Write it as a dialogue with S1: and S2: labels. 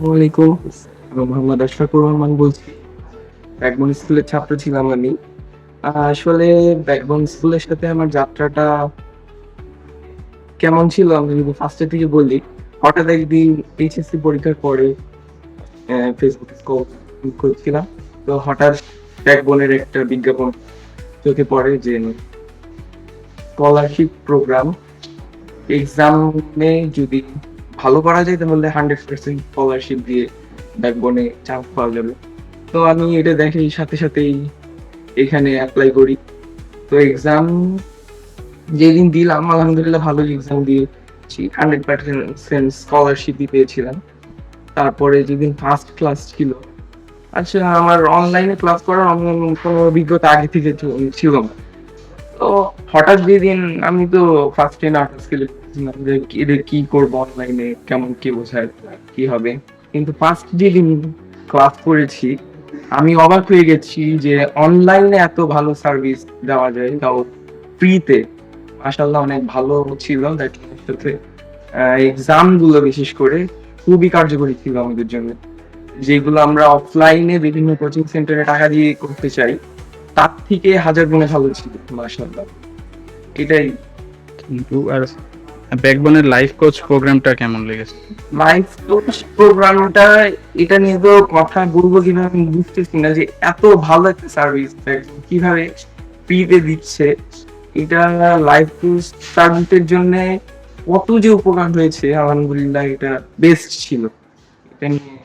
S1: আসসালামাইকুম ছাত্র ছিলাম আমি। আসলে ব্যাকবন স্কুলের সাথে আমার যাত্রাটা কেমন ছিল আমি যদি ফার্স্টের থেকে বলি, হঠাৎ একদিন এইচএসসি পরীক্ষার পরে ফেসবুকে করছিলাম। তো হঠাৎ ব্যাকবনের একটা বিজ্ঞাপন চোখে পড়ে যে স্কলারশিপ প্রোগ্রাম এক্সামে যদি ভালো করা যায়, তাহলে হান্ড্রেড পার্সেন্ট স্কলারশিপ দিয়ে ব্যাকবনে চান্স পাওয়া যাবে। তো আমি এটা দেখি, সাথে সাথেই এখানে অ্যাপ্লাই করি। তো এক্সাম যেদিন দিলাম, আলহামদুলিল্লাহ ভালো এক্সাম দিয়েছি। হান্ড্রেড পার্সেন্ট স্কলারশিপই পেয়েছিলাম। তারপরে যেদিন ফার্স্ট ক্লাস ছিল আচ্ছা আমার অনলাইনে ক্লাস করার কোনো অভিজ্ঞতা আগে থেকে ছিল না। তো হঠাৎ যেদিন আমি তো ফার্স্ট ডে নাটক স্কিলে যে কি- করব অনলাইনে কেমন কি বোঝায়, কি হবে? কিন্তু ফার্স্ট যেদিন ক্লাস করেছি, আমি অবাক হয়ে গেছি যে অনলাইনে এত ভালো সার্ভিস দেওয়া যায়, তাও ফ্রিতে মাসাল্লাহ অনেক ভালো ছিল that সাথে। এক্সামগুলো বিশেষ করে খুবই কার্যকরী ছিল আমাদের জন্য। যেগুলো আমরা অফলাইনে বিভিন্ন কোচিং সেন্টারে টাকা দিয়ে করতে চাই তার থেকে হাজার গুণে ভালো ছিল মাসাল্লাহ এটাই।
S2: কিন্তু আর ব্যাকবোনের লাইফ কোচ প্রোগ্রামটা কেমন লেগেছে?
S1: লাইফ কোচ প্রোগ্রামটা এটা নিয়ে তো কথা বলব কীভাবে আমি বুঝতেছি না যে এত ভালো একটা সার্ভিস কীভাবে ফ্রিতে দিচ্ছে। এটা লাইফ কোচ সার্ভিসের জন্য কত যে উপকার হয়েছে আলহামদুলিল্লাহ এটা বেস্ট ছিল। এটা নিয়ে